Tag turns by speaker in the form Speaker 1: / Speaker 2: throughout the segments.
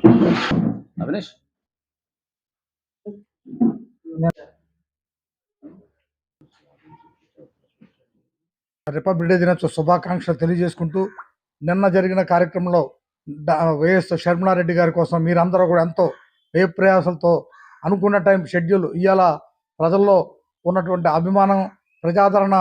Speaker 1: Abhinesh
Speaker 2: republic day దినోత్సవ శుభాకాంక్షలు తెలియజేసుకుంటూ నిన్న జరిగిన కార్యక్రమంలో వైఎస్ షర్మిలారెడ్డి గారి కోసం మీరందరూ కూడా ఎంతో ఏ ప్రయాసాలతో అనుకున్న టైం షెడ్యూల్ ఇవాళ ప్రజల్లో ఉన్నటువంటి అభిమానం ప్రజాదరణ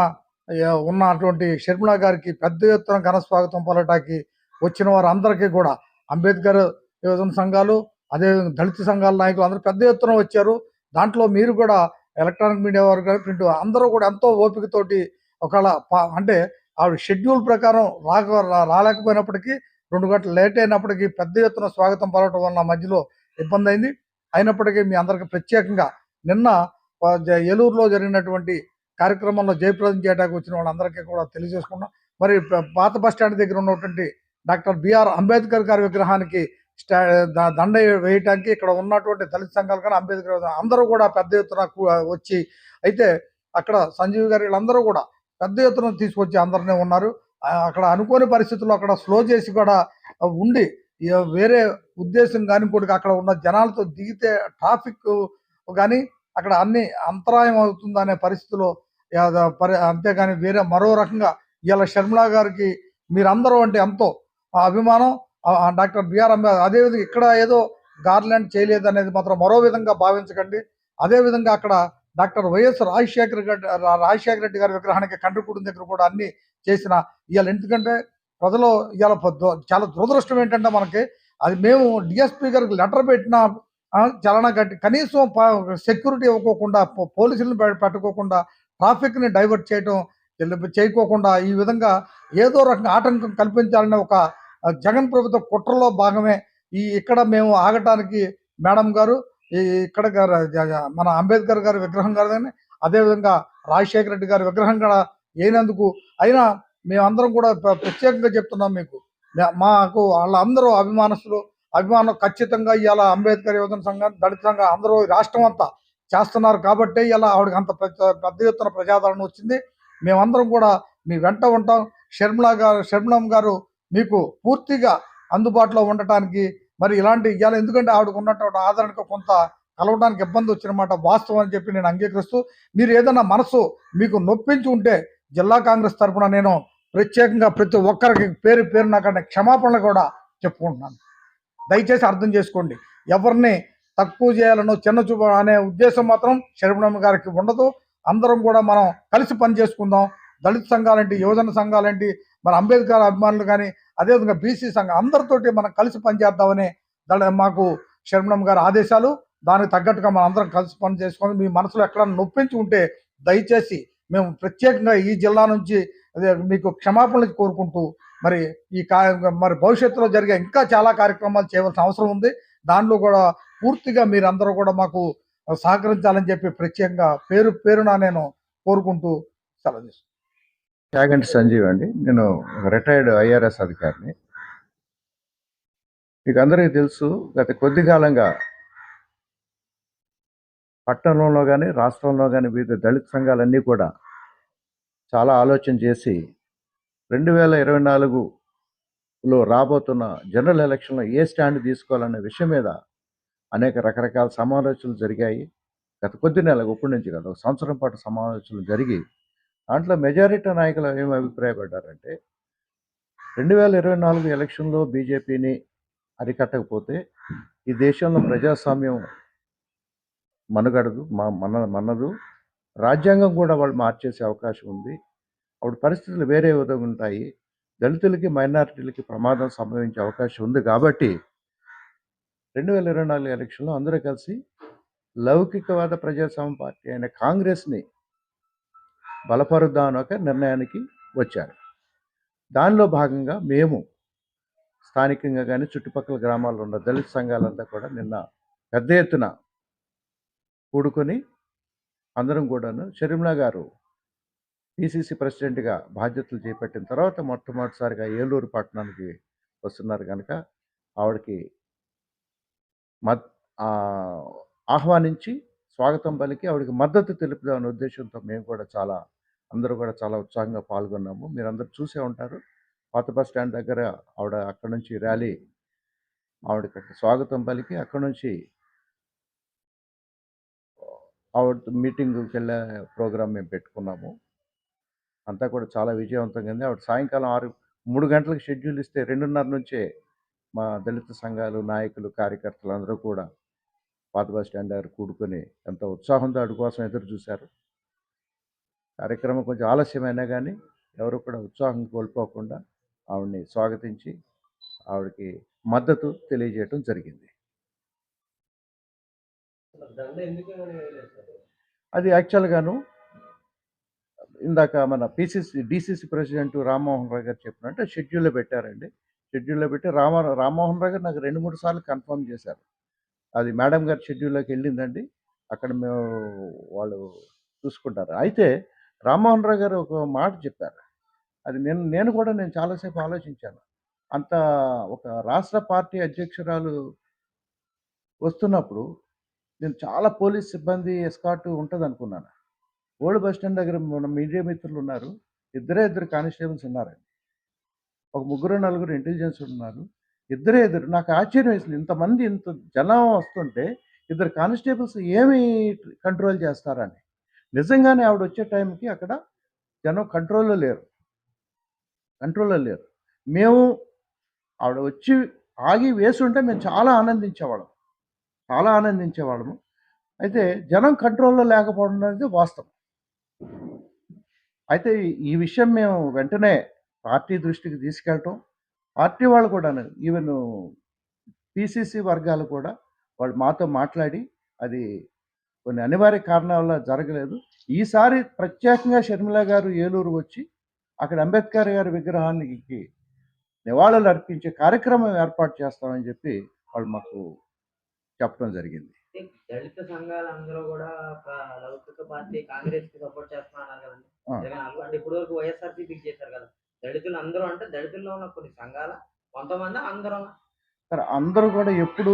Speaker 2: ఉన్నటువంటి షర్మిల గారికి పెద్ద ఎత్తున ఘన స్వాగతం పలటానికి వచ్చిన వారు అందరికీ కూడా అంబేద్కర్ యువజన సంఘాలు అదేవిధంగా దళిత సంఘాల నాయకులు అందరూ పెద్ద ఎత్తున వచ్చారు. దాంట్లో మీరు కూడా ఎలక్ట్రానిక్ మీడియా వారు కానీ ప్రింట్ అందరూ కూడా ఎంతో ఓపికతోటి ఒకవేళ పా- అంటే ఆవిడ షెడ్యూల్ ప్రకారం రాక రా- రాలేకపోయినప్పటికీ రెండు గంటలు లేట్ అయినప్పటికీ పెద్ద ఎత్తున స్వాగతం పలవటం వల్ల మధ్యలో ఇబ్బంది అయింది. అయినప్పటికీ మీ అందరికి ప్రత్యేకంగా నిన్న ఏలూరులో జరిగినటువంటి కార్యక్రమంలో జయప్రదం చేయడానికి వచ్చిన వాళ్ళందరికీ కూడా తెలియజేసుకున్నాం. మరి పాత బస్ స్టాండ్ దగ్గర ఉన్నటువంటి డాక్టర్ బిఆర్ అంబేద్కర్ గారి విగ్రహానికి స్టా దండ వేయటానికి ఇక్కడ ఉన్నటువంటి దళిత సంఘాలు కానీ అంబేద్కర్ అందరూ కూడా పెద్ద ఎత్తున వచ్చి అయితే అక్కడ సంజీవ్ గారు వీళ్ళందరూ కూడా పెద్ద ఎత్తున తీసుకొచ్చి అందరినీ ఉన్నారు. అక్కడ అనుకోని పరిస్థితుల్లో అక్కడ స్లో చేసి కూడా ఉండి వేరే ఉద్దేశం కాని కూడా అక్కడ ఉన్న జనాలతో దిగితే ట్రాఫిక్ కానీ అక్కడ అన్ని అంతరాయం అవుతుందనే పరిస్థితిలో పరి అంతేగాని వేరే మరో రకంగా ఇలా షర్మిలా గారికి మీరందరూ అంటే ఎంతో అభిమానం. డాక్టర్ బిఆర్ అంబేద్కర్ అదేవిధంగా ఇక్కడ ఏదో గార్లాండ్ చేయలేదు అనేది మాత్రం మరో విధంగా భావించకండి. అదేవిధంగా అక్కడ డాక్టర్ వైఎస్ రాజశేఖర్ రెడ్డి రాజశేఖర రెడ్డి గారి విగ్రహానికి కండ్రికూడి దగ్గర కూడా అన్ని చేసిన ఇవాళ ఎందుకంటే ప్రజలు ఇవాళ చాలా దురదృష్టం ఏంటంటే మనకి అది మేము డిఎస్పీ గారికి లెటర్ పెట్టిన చలనా గట్టి కనీసం సెక్యూరిటీ ఇవ్వకోకుండా పో- పోలీసులను పెట్టుకోకుండా ట్రాఫిక్ని డైవర్ట్ చేయటం చేయకోకుండా ఈ విధంగా ఏదో రకంగా ఆటంకం కల్పించాలనే ఒక జగన్ ప్రభుత్వ కుట్రలో భాగమే ఈ ఇక్కడ మేము ఆగటానికి మేడం గారు ఈ ఇక్కడ మన అంబేద్కర్ గారి విగ్రహం గారు కానీ అదేవిధంగా రాజశేఖర రెడ్డి గారి విగ్రహం కూడా అయినందుకు అయినా మేమందరం కూడా ప్ర- ప్రత్యేకంగా చెప్తున్నాం మీకు. మాకు వాళ్ళందరూ అభిమానస్తులు అభిమానం ఖచ్చితంగా ఇవాళ అంబేద్కర్ యువజన సంఘం దళిత సంఘం అందరూ రాష్ట్రం అంతా చేస్తున్నారు కాబట్టి ఇలా ఆవిడకి అంత పెద్ద- పెద్ద ఎత్తున ప్రజాదరణ వచ్చింది. మేమందరం కూడా మీ వెంట ఉంటాం. షర్మిల గారు షర్మిలం గారు మీకు పూర్తిగా అందుబాటులో ఉండటానికి మరి ఇలాంటి ఇవ్వాలి ఎందుకంటే ఆవిడకు ఉన్నటువంటి ఆదరణకు కొంత కలవడానికి ఇబ్బంది వచ్చినమాట వాస్తవం అని చెప్పి నేను అంగీకరిస్తూ మీరు ఏదైనా మనసు మీకు నొప్పించి ఉంటే జిల్లా కాంగ్రెస్ తరఫున నేను ప్రత్యేకంగా ప్రతి ఒక్కరికి పేరు పేరు నాకు క్షమాపణలు కూడా చెప్పుకుంటున్నాను. దయచేసి అర్థం చేసుకోండి. ఎవరిని తక్కువ చేయాలనో చిన్న చూపు అనే ఉద్దేశం మాత్రం శరవణమ్మ గారికి ఉండదు. అందరం కూడా మనం కలిసి పని చేసుకుందాం. దళిత సంఘాలేంటి యువజన సంఘాలేంటి మన అంబేద్కర్ అభిమానులు కానీ అదేవిధంగా బీసీ సంఘం అందరితోటి మనం కలిసి పనిచేద్దామనే దళ మాకు శర్మణం గారి ఆదేశాలు. దానికి తగ్గట్టుగా మనం అందరం కలిసి పని చేసుకొని మీ మనసులో ఎక్కడైనా నొప్పించి ఉంటే దయచేసి మేము ప్రత్యేకంగా ఈ జిల్లా నుంచి మీకు క్షమాపణలు కోరుకుంటూ మరి ఈ మరి భవిష్యత్తులో జరిగే ఇంకా చాలా కార్యక్రమాలు చేయవలసిన అవసరం ఉంది. దానిలో కూడా పూర్తిగా మీరందరూ కూడా మాకు సహకరించాలని చెప్పి ప్రత్యేకంగా పేరు పేరున నేను కోరుకుంటూ సెలవు తీసుకుంటాను.
Speaker 3: సంజీవ్ అండి నేను రిటైర్డ్ ఐఆర్ఎస్ అధికారిని మీకు అందరికీ తెలుసు గత కొద్ది కాలంగా పట్టణంలో కానీ రాష్ట్రంలో కానీ వివిధ దళిత సంఘాలన్నీ కూడా చాలా ఆలోచన చేసి రెండు వేల ఇరవై నాలుగులో రాబోతున్న జనరల్ ఎలక్షన్లో ఏ స్టాండ్ తీసుకోవాలనే విషయం మీద అనేక రకరకాల సమాలోచనలు జరిగాయి గత కొద్ది నెలలకు ఇప్పటి నుంచి కదా ఒక సంవత్సరం పాటు సమాలోచనలు జరిగి దాంట్లో మెజారిటీ నాయకులు ఏమి అభిప్రాయపడ్డారంటే రెండు వేల ఇరవై నాలుగు ఎలక్షన్లో బీజేపీని అరికట్టకపోతే ఈ దేశంలో ప్రజాస్వామ్యం మనుగడదు మా మన మనదు. రాజ్యాంగం కూడా వాళ్ళు మార్చేసే అవకాశం ఉంది. అప్పుడు పరిస్థితులు వేరే విధంగా ఉంటాయి. దళితులకి మైనారిటీలకి ప్రమాదం సంభవించే అవకాశం ఉంది కాబట్టి రెండు వేల ఇరవై నాలుగు ఎలక్షన్లో అందరూ కలిసి లౌకికవాద ప్రజాస్వామ్య పార్టీ అయిన కాంగ్రెస్ని బలపరుద్దాం ఒక నిర్ణయానికి వచ్చారు. దానిలో భాగంగా మేము స్థానికంగా కానీ చుట్టుపక్కల గ్రామాల్లో ఉన్న దళిత సంఘాలంతా కూడా నిన్న పెద్ద ఎత్తున కూడుకొని అందరం కూడాను షర్మిలా గారు పిసిసి ప్రెసిడెంట్గా బాధ్యతలు చేపట్టిన తర్వాత మొట్టమొదటిసారిగా ఏలూరు పట్టణానికి వస్తున్నారు కనుక ఆవిడకి మద్ ఆహ్వానించి స్వాగతం పలికి ఆవిడకి మద్దతు తెలుపుదామనే ఉద్దేశంతో మేము కూడా చాలా అందరూ కూడా చాలా ఉత్సాహంగా పాల్గొన్నాము. మీరు అందరూ చూసే ఉంటారు. పాత బస్ స్టాండ్ దగ్గర ఆవిడ అక్కడ నుంచి ర్యాలీ ఆవిడకి స్వాగతం పలికి అక్కడ నుంచి ఆవిడ మీటింగ్కి వెళ్ళే ప్రోగ్రాం మేము పెట్టుకున్నాము. అంతా కూడా చాలా విజయవంతంగా ఉంది. ఆవిడ సాయంకాలం ఆరు మూడు గంటలకు షెడ్యూల్ ఇస్తే రెండున్నర నుంచే మా దళిత సంఘాలు నాయకులు కార్యకర్తలు అందరూ కూడా పాత బస్ స్టాండ్ దగ్గర కూడుకొని ఎంత ఉత్సాహంతో ఆవిడ కోసం ఎదురు చూశారు. కార్యక్రమం కొంచెం ఆలస్యమైనా కానీ ఎవరు కూడా ఉత్సాహం కోల్పోకుండా ఆవిడని స్వాగతించి ఆవిడకి మద్దతు తెలియజేయటం జరిగింది. అది యాక్చువల్గాను ఇందాక మన PCC DCC president Rammohan Rao గారు చెప్పినట్టు షెడ్యూల్లో పెట్టారండి. షెడ్యూల్లో పెట్టి రామ రామ్మోహన్ రావు గారు నాకు రెండు మూడు సార్లు కన్ఫర్మ్ చేశారు. అది మేడం గారి షెడ్యూల్లోకి వెళ్ళిందండి. అక్కడ మేము వాళ్ళు చూసుకుంటారు. అయితే రామ్మోహన్ రావు గారు ఒక మాట చెప్పారు. అది నేను నేను కూడా నేను చాలాసేపు ఆలోచించాను. అంత ఒక రాష్ట్ర పార్టీ అధ్యక్షురాలు వస్తున్నప్పుడు నేను చాలా పోలీస్ సిబ్బంది ఎస్కాట్ ఉంటుంది అనుకున్నాను ఓల్డ్ బస్ స్టాండ్ దగ్గర మన మీడియా మిత్రులు ఉన్నారు. ఇద్దరే ఇద్దరు కానిస్టేబుల్స్ ఉన్నారండి. ఒక ముగ్గురు నలుగురు ఇంటెలిజెన్స్ ఉన్నారు. ఇద్దరే ఇద్దరు. నాకు ఆశ్చర్యం వేసింది. ఇంతమంది ఇంత జనం వస్తుంటే ఇద్దరు కానిస్టేబుల్స్ ఏమి కంట్రోల్ చేస్తారని. నిజంగానే ఆవిడ వచ్చే టైంకి అక్కడ జనం కంట్రోల్లో లేరు. కంట్రోల్లో లేరు. మేము ఆవిడ వచ్చి ఆగి వేసి ఉంటే మేము చాలా ఆనందించేవాళ్ళం. చాలా ఆనందించేవాళ్ళము. అయితే జనం కంట్రోల్లో లేకపోవడం అనేది వాస్తవం. అయితే ఈ విషయం మేము వెంటనే పార్టీ దృష్టికి తీసుకెళ్ళటం పార్టీ వాళ్ళు కూడా ఈవెన్ పిసిసి వర్గాలు కూడా వాళ్ళు మాతో మాట్లాడి అది కొన్ని అనివార్య కారణాల వల్ల జరగలేదు. ఈసారి ప్రత్యేకంగా షర్మిల గారు ఏలూరు వచ్చి అక్కడ అంబేద్కర్ గారి విగ్రహానికి నివాళులు అర్పించే కార్యక్రమం ఏర్పాటు చేస్తామని చెప్పి వాళ్ళు మాకు చెప్పడం జరిగింది.
Speaker 1: దళిత సంఘాలు అందరూ కూడా లౌకిక పార్టీ కాంగ్రెస్కి సపోర్ట్ చేస్తున్నారు కదండి ఇప్పుడు వరకు వైఎస్ఆర్సీపీకి చేశారు కదా. దళితులు అందరూ అంటే దళితుల్లో ఉన్న కొన్ని సంఘాల కొంతమంది అందరూ
Speaker 3: సరే అందరూ కూడా ఎప్పుడు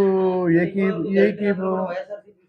Speaker 3: ఏకీ ఏకీ
Speaker 1: వైఎస్ఆర్సీపీ